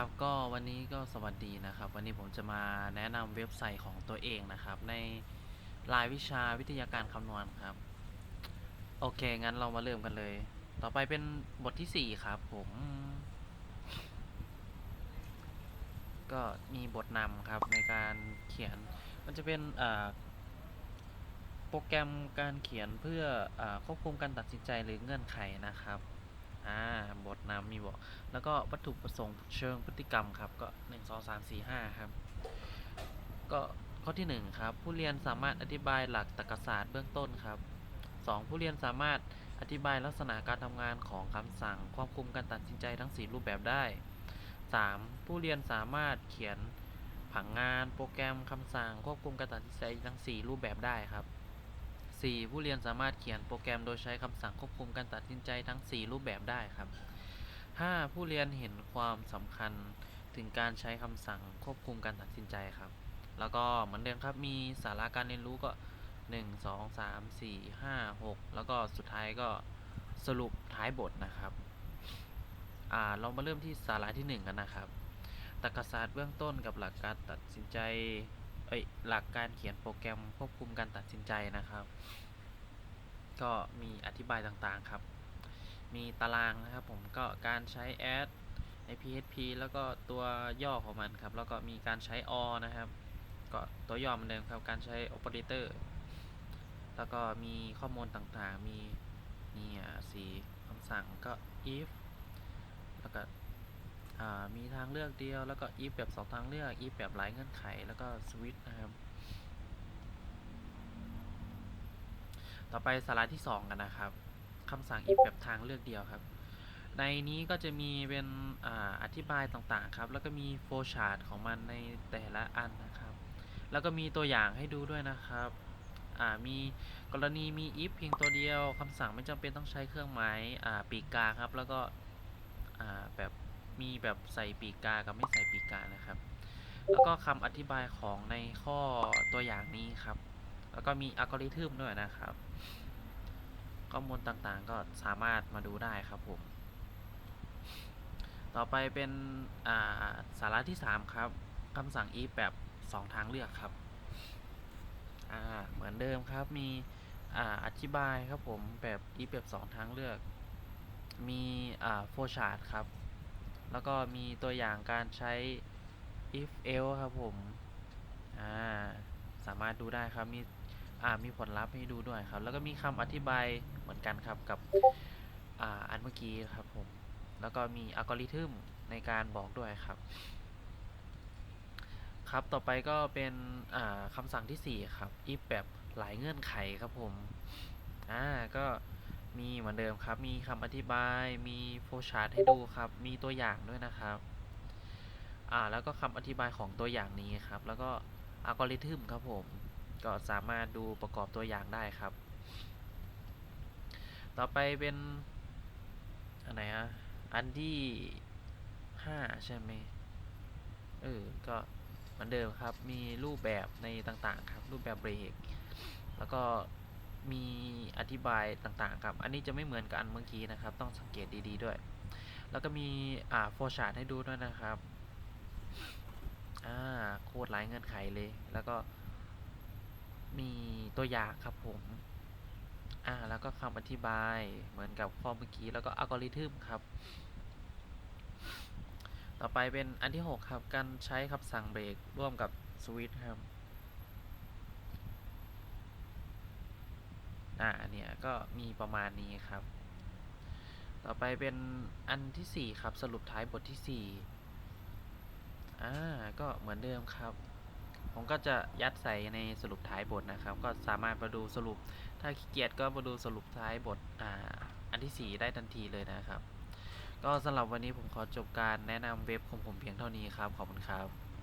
ครับก็วันนี้ก็สวัสดีนะครับ วันนี้ผมจะมาแนะนำเว็บไซต์ของตัวเองนะครับ ในรายวิชาวิทยาการคำนวณครับ โอเค งั้นเรามาเริ่มกันเลย ต่อไปเป็นบทที่4ครับผม ก็มีบทนำครับในการเขียน มันจะเป็นโปรแกรมการเขียนเพื่ออควบคุมการตัดสินใจหรือเงื่อนไขนะครับ อ่าบทนำมีบอกแล้วก็วัตถุประสงค์เชิงพฤติกรรมครับ ก็ 1 2 3 4 5 ครับ ก็ข้อที่ 1 ครับ ผู้เรียนสามารถอธิบายหลักตรรกศาสตร์เบื้องต้นครับ 2. ผู้เรียนสามารถอธิบายลักษณะการทำงานของคำสั่ง ควบคุมการตัดสินใจทั้ง 4 รูปแบบได้ 3. ผู้เรียนสามารถเขียนผังงาน โปรแกรมคำสั่ง ควบคุมการตัดสินใจทั้ง 4 รูปแบบได้ครับ 4. ผู้เรียนสามารถเขียนโปรแกรมโดยใช้คำสั่งควบคุมการตัดสินใจทั้ง 4 รูปแบบได้ครับ 5. ผู้เรียนเห็นความสำคัญถึงการใช้คำสั่งควบคุมการตัดสินใจครับ แล้วก็เหมือนเดิมครับมีสาระการเรียนรู้ก็ 1 2 3 4 5 6 แล้วก็สุดท้ายก็สรุปท้ายบทนะครับอ่าเรามาเริ่มที่สาระที่ 1 กันนะครับตรรกศาสตร์เบื้องต้นกับหลักการตัดสินใจ เอ้ยหลักการเขียนโปรแกรมควบคุมการตัดสินใจนะครับ ก็มีอธิบายต่างๆครับ มีตารางนะครับผมก็การใช้ add ใน PHP แล้วก็ตัวย่อของมันครับ แล้วก็มีการใช้ or นะครับ ก็ตัวย่อเหมือนเดิมครับ การใช้ operator แล้วก็มีข้อมูลต่างๆ มีนี่อะสีคำสั่งก็ if แล้วก็ มีทางเลือกเดียวแล้วก็ if แบบสองทางเลือก if แบบหลายเงื่อนไขแล้วก็ switch นะครับ ต่อไปสาระที่ 2 กันนะครับคำสั่ง if แบบทางเลือกเดียวครับ ในนี้ก็จะมีเป็นออธิบายต่างๆครับ แล้วก็มี flow chart ของมันในแต่ละอันนะครับ แล้วก็มีตัวอย่างให้ดูด้วยนะครับมีกรณีมี if เพียงตัวเดียวคำสั่งไม่จำเป็นต้องใช้เครื่องหมายปีกกาครับ แล้วก็แบบ มีแบบใส่ปีกกากับไม่ใส่ปีกกานะครับ แล้วก็คำอธิบายของในข้อตัวอย่างนี้ครับ แล้วก็มีอัลกอริทึมด้วยนะครับ ข้อมูลต่างๆก็สามารถมาดูได้ครับผม ต่อไปเป็นาสาระที่ 3 ครับคำสั่ง if แบบ 2 ทางเลือกครับ เหมือนเดิมครับ มีออธิบายครับผมแบบ if แบบ 2 ทางเลือก มีอ่า flow chart ครับ แล้วก็มีตัวอย่างการใช้ if else ครับผม อ่า สามารถดูได้ครับ มีอ่ามีผลลัพธ์ให้ดูด้วยครับ แล้วก็มีคำอธิบายเหมือนกันครับกับ อ่า อันเมื่อกี้ครับผม แล้วก็มีอัลกอริทึมในการบอกด้วยครับ ครับ ต่อไปก็เป็นอ่าคำสั่งที่ 4 ครับ if แบบหลายเงื่อนไขครับผม อ่า ก็ มีเหมือนเดิมครับ มีคำอธิบาย มีโฟชาร์ตให้ดูครับ มีตัวอย่างด้วยนะครับ อ่า แล้วก็คำอธิบายของตัวอย่างนี้ครับ แล้วก็อัลกอริทึมครับผม ก็สามารถดูประกอบตัวอย่างได้ครับ ต่อไปเป็น อันไหนอะอันที่ห้าใช่ไหมเออ ก็เหมือนเดิมครับ มีรูปแบบในต่างๆครับ รูปแบบเบรก แล้วก็ มีอธิบายต่างๆครับ อันนี้จะไม่เหมือนกับอันเมื่อกี้นะครับ ต้องสังเกตดีๆด้วย แล้วก็มีอ่าโฟชาร์ตให้ดูด้วยนะครับ อ่าโคตรหลายเงื่อนไขเลย แล้วก็มีตัวอย่างครับผม อ่า แล้วก็คำอธิบายเหมือนกับข้อเมื่อกี้ แล้วก็อัลกอริทึมครับ ต่อไปเป็นอันที่ 6 ครับ การใช้คำสั่งเบรกร่วมกับสวิตช์ครับ อ่าเนี่ยก็มีประมาณนี้ครับ ต่อไปเป็นอันที่ 4 ครับ สรุปท้ายบทที่ 4 อ่า ก็เหมือนเดิมครับ ผมก็จะยัดใส่ในสรุปท้ายบทนะครับ ก็สามารถมาดูสรุป ถ้าขี้เกียจก็มาดูสรุปท้ายบท อ่า อันที่ 4 ได้ทันทีเลยนะครับ ก็สำหรับวันนี้ผมขอจบการแนะนำเว็บของผมเพียงเท่านี้ครับ ขอบคุณครับ